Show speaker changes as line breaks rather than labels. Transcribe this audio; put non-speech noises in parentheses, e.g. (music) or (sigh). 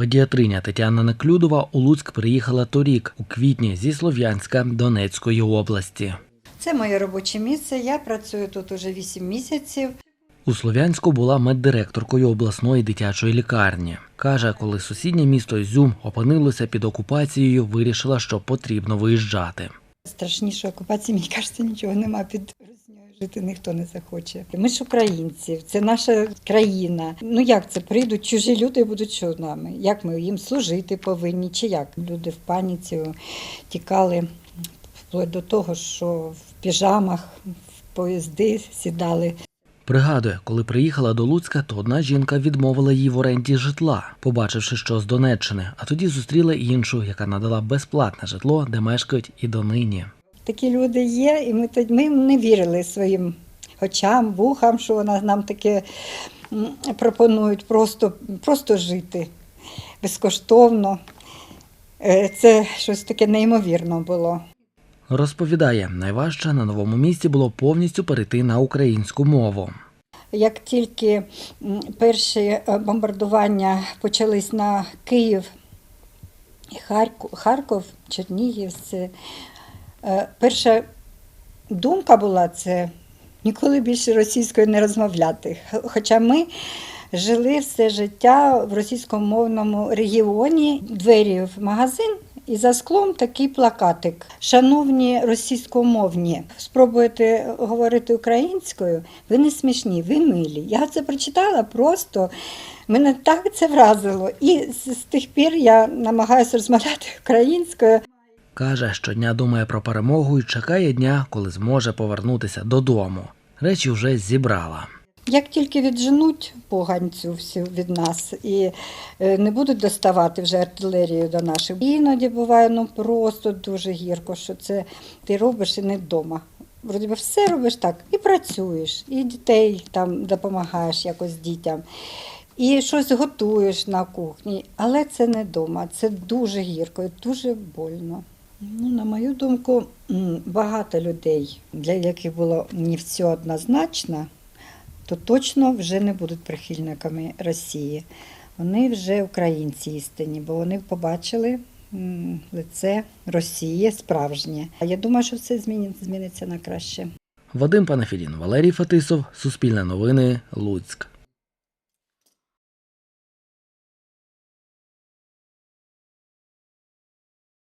Педіатриня Тетяна Неклюдова у Луцьк приїхала торік, у квітні зі Слов'янська Донецької області.
Це моє робоче місце. Я працюю тут уже 8 місяців.
У Слов'янську була меддиректоркою обласної дитячої лікарні. Каже, коли сусіднє місто Ізюм опинилося під окупацією, вирішила, що потрібно виїжджати.
Страшніше окупації, мені кажеться, нічого нема під жити ніхто не захоче. Ми ж українці, це наша країна. Ну як це прийдуть чужі люди і будуть що нами? Як ми їм служити повинні? Чи як? Люди в паніці тікали вплоть до того, що в піжамах в поїзди сідали.
Пригадує, коли приїхала до Луцька, то одна жінка відмовила їй в оренді житла, побачивши, що з Донеччини, а тоді зустріла іншу, яка надала безплатне житло, де мешкають і донині.
Такі люди є, і ми ми не вірили своїм очам, вухам, що вона нам таке пропонують просто, просто жити безкоштовно. Е, Це щось таке неймовірно було.
Розповідає, найважче на новому місці було повністю перейти на українську мову.
Як тільки перші е, бомбардування почались на Київ, Харків, Чернігів, перша думка була це ніколи більше російською не розмовляти. Хоча ми жили все життя в російськомовному регіоні, двері в магазин. І за склом такий плакатик. Шановні російськомовні, спробуєте говорити українською, ви не смішні, ви милі. Я це прочитала просто. Мене так це вразило. І з тих пір я намагаюся розмовляти (laughs) українською.
Каже, щодня думає про перемогу і чекає дня, коли зможе повернутися додому. Речі вже зібрала.
Як тільки відженуть поганцю всю від нас і е, не будуть доставати вже артилерію до наших, іноді буває ну просто дуже гірко, що це ти робиш і не вдома. Вроді би все робиш так, і працюєш, і дітей там допомагаєш якось дітям, і щось готуєш на кухні, але це не вдома, це дуже гірко і дуже больно. Ну, на мою думку, багато людей, для яких було не все однозначно, то точно вже не будуть прихильниками Росії. Вони вже українці істинні, бо вони побачили лице Росії справжнє. А я думаю, що все зміниться, на краще.
Вадим Панафідін, Валерій Фетисов, Суспільне новини, Луцьк.